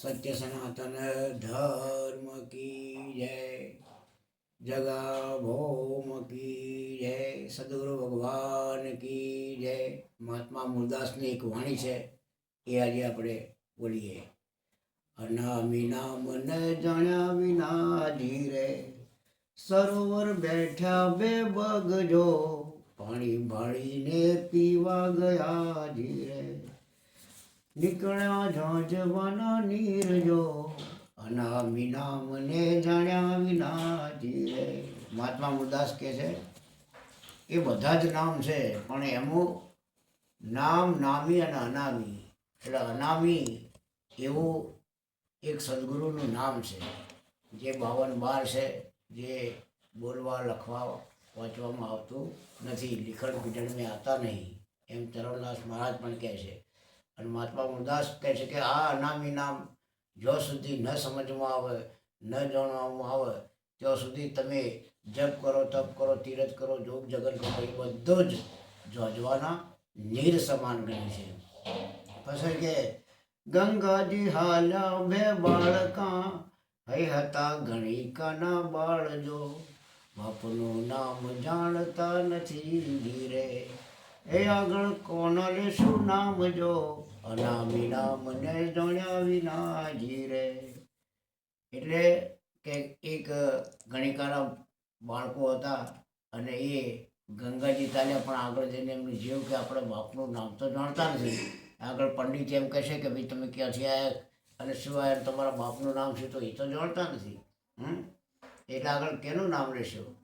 સત્ય સનાતન ધર્મ કી જય જગા ભૌમ કી જય સદગુરુ ભગવાન કી જય મહાત્મા મૂળદાસની એક વાણી છે, એ આજે આપણે બોલીએ। અનામી નામ ન જાણ્યા વિના ધીરે સરોવર બેઠા બે બગજો, પાણી ભાળીને પીવા ગયા ધીરે નીકળ્યા ઝાંઝવાના નીરજો, અનામી નામને જાણ્યા વિના ધીરે મહાત્મા મુદાસ કહે છે, એ બધા જ નામ છે, પણ એનું નામ નામી અને અનામી. એટલે અનામી એવું એક સદગુરુનું નામ છે, જે બાવન બાર છે, જે બોલવા, લખવા, વાંચવામાં આવતું નથી. લિખણ પીઠણ મેં આતા નહીં. એમ ચરણદાસ મહારાજ પણ કહે છે અને મહાત્મા મુરદાસ કહે છે કે આ અનામી નામ જો સુધી ન સમજવામાં આવે, ન જાણવામાં આવે, ત્યાં સુધી તમે જપ કરો, તપ કરો, તીરથ કરો, જોગ, જગત કરો, એ બધું જ જોજવાના નીર સમાન ગણ્યું છે. પછી કે ગંગાજી હાલ્યા બે બાળકા, હૈ હતા ગણિકાના બાળજો, બાપનું નામ જાણતા નથી ધીરે. એ આગળ કોનલે શું નામ જો? અનામી નામ ને જાણ્યા વિના જીરે. એટલે કે એક ગણિકાના બાળકો હતા અને એ ગંગાજી તાલ્યા પણ આગળ જઈને એમને જીવ કે આપણે બાપનું નામ તો જાણતા નથી. આગળ પંડિત એમ કહેશે કે ભાઈ તમે ક્યાંથી આવ્યા અને શું આવ્યા તમારા બાપનું નામ છે તો એ તો જાણતા નથી. હમ? એટલે આગળ કેનું નામ લેશો?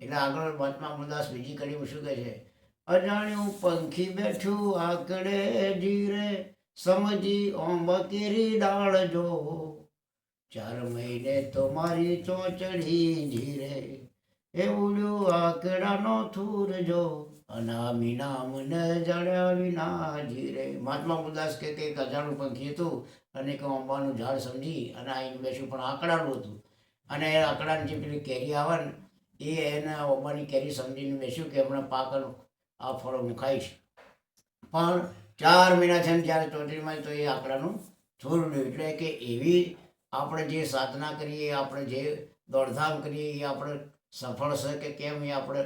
એટલે આગળ મહાત્મા મુરદાસ બીજી કડીમાં શું કહે છે? અજાણ્યું પંખી બેઠું આકડે જીરે, સમજી ઓંબા કેરી ડાળ જો. ચાર મહિને તો મારી ચોચડી જીરે એ ઉડ્યું આકડાનો થૂર જો. અનામી નામ ન જાણ્યા વિના જીરે. મહાત્મા મુરદાસ કે કંઈક અજાણું પંખી હતું અને એક ઓંબાનું ઝાડ સમજી અને આવીને બેસ્યું પણ આકડાનું હતું. અને એ આકડાની જે પેલી કેરી આવે ને, એ એના ઓંબાની કેરી સમજીને બેસ્યું કે હમણાં પાકર આ ફળો હું ખાઈશ. પણ ચાર મહિના છે ને જ્યારે ચોટલીમાં તો એ આંકડાનું નહીં એટલે કે એવી આપણે જે સાધના કરીએ, આપણે જે દોડધામ કરીએ, એ આપણે સફળ છે કે કેમ એ આપણે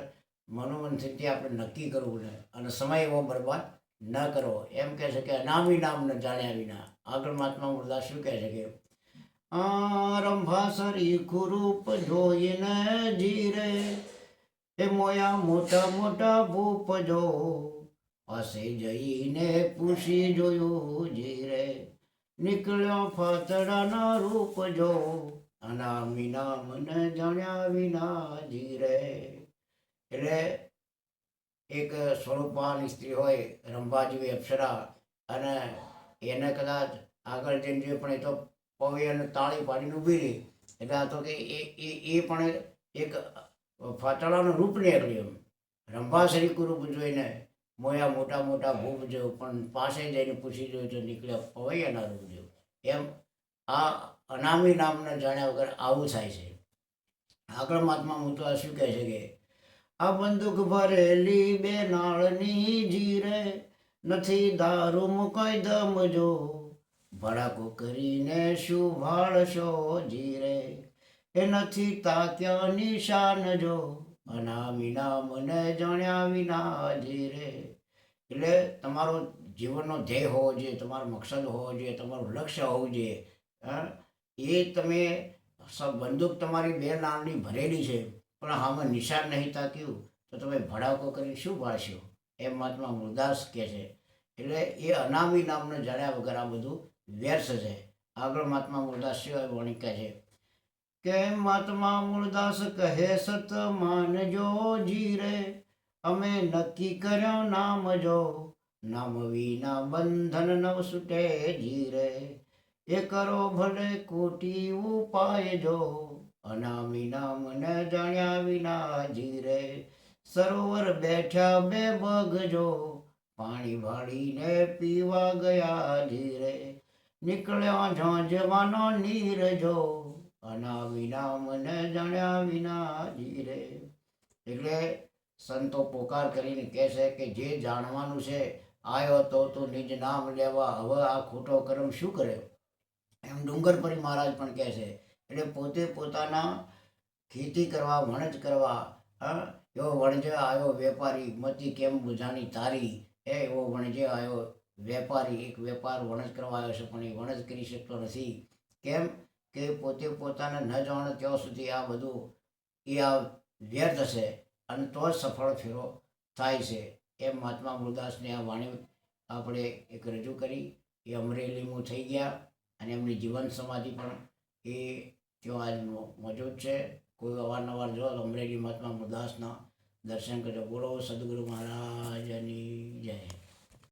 મનોમનથી આપણે નક્કી કરવું ને અને સમય એવો બરબાદ ન કરવો. એમ કહે છે કે અનામી નામ ન જાણ્યા વિના. આગળ મહાત્મા મુરદાસ શું કહે છે કે રંભાસરી કુરૂપ જોઈને જીરે એ મોયા મોટા મોટા ભૂપ જો પાસે જઈને પૂછી જોયું જીરે નીકળ્યો ફાતડાના રૂપ જો આના મીના જાણ્યા વિના જીરે એટલે એક સ્વરૂપાની સ્ત્રી હોય રંભા જેવી અપ્સરા, અને એને કદાચ આગળ જઈને જોઈએ પણ એ તો પવે અને તાળી પાડીને ઊભી રહી. એટલે આ તો કે એ એ પણ એક ફાટલાનું રૂપ નીકળ્યું રંભાશ્રી કુરૂપ જોઈને મોયા મોટા મોટા ભૂપ જેવું પણ પાસે જઈને પૂછી જોયું તો નીકળ્યા પવૈયાના રૂપ જેવું. એમ આ અનામી નામને જાણ્યા વગર આવું થાય છે. આગળ મહાત્મા આ શું કહે છે કે, આ બંદૂક ભરેલી બે નાળની જીરે નથી દારૂ મુકાઈ દમ જો. ભડાકો કરીને શું ભાળશો જીરે? એ નથી તાત્યા નિશાન જો. અનામી વિના મને જાણ્યા વિના જીરે એટલે તમારો જીવનનો ધ્યેય હોવો જોઈએ, તમારો મકસદ હોવો જોઈએ, તમારું લક્ષ્ય હોવું જોઈએ. હા? એ તમે બંદૂક તમારી બે નાળની ભરેલી છે, પણ આમાં નિશાન નહીં તાક્યું, તો તમે ભડાકો કરી શું ભાળશો એમ મહાત્મા મુરદાસ કહે છે. એટલે એ અનામી નામને જાણ્યા વગર આ બધું વ્યર્થ છે. આગળ મહાત્મા મુરદાસ સિવાય વણી કહે છે? કે મહાત્મા મુરદાસ કહે સત માનજો જીરે? અમે નક્કી કર્યો નામ જો, નામ વિના બંધન નવ સુટે જીરે. એ કરો ભલે કોટી ઉપાય જો, અનામી નામ ન જાણ્યા વિના જીરે. સરોવર બેઠા બે બગજો પાણી ભાળીને પીવા ગયા ધીરે. નીકળ્યા ઝાંઝવાનો નીર જો વિના મને જાણ્યા વિના જીરે એટલે સંતો પોકાર કરીને કહે છે કે જે જાણવાનું છે આવ્યો તો તું નિજ નામ લેવા. હવે આ ખોટો કર્મ શું કર્યો એમ ડુંગરપરી મહારાજ પણ કહે છે. એટલે પોતે પોતાના ખેતી કરવા, વણજ કરવા, હા, એવો વણજે આવ્યો વેપારી, મતી કેમ બુઝાની તારી? એ એવો વણજે આવ્યો વેપારી. એક વેપાર વણજ કરવા આવ્યો છે, પણ એ વણજ કરી શકતો નથી. કેમ? કે પોતે પોતાને ન જાણે ત્યાં સુધી આ બધું એ આ વ્યર્થ છે અને તો જ સફળ ફેરો થાય છે એમ મહાત્મા ગુરુદાસને આ વાણી આપણે એક રજૂ કરી. એ અમરેલીમાં થઈ ગયા અને એમની જીવન સમાધિ પણ એ ત્યાં આજ મોજૂદ છે. કોઈ અવારનવાર જો અમરેલી મહાત્મા ગુરુદાસના દર્શન કરજો. બોલો, સદગુરુ મહારાજની જય.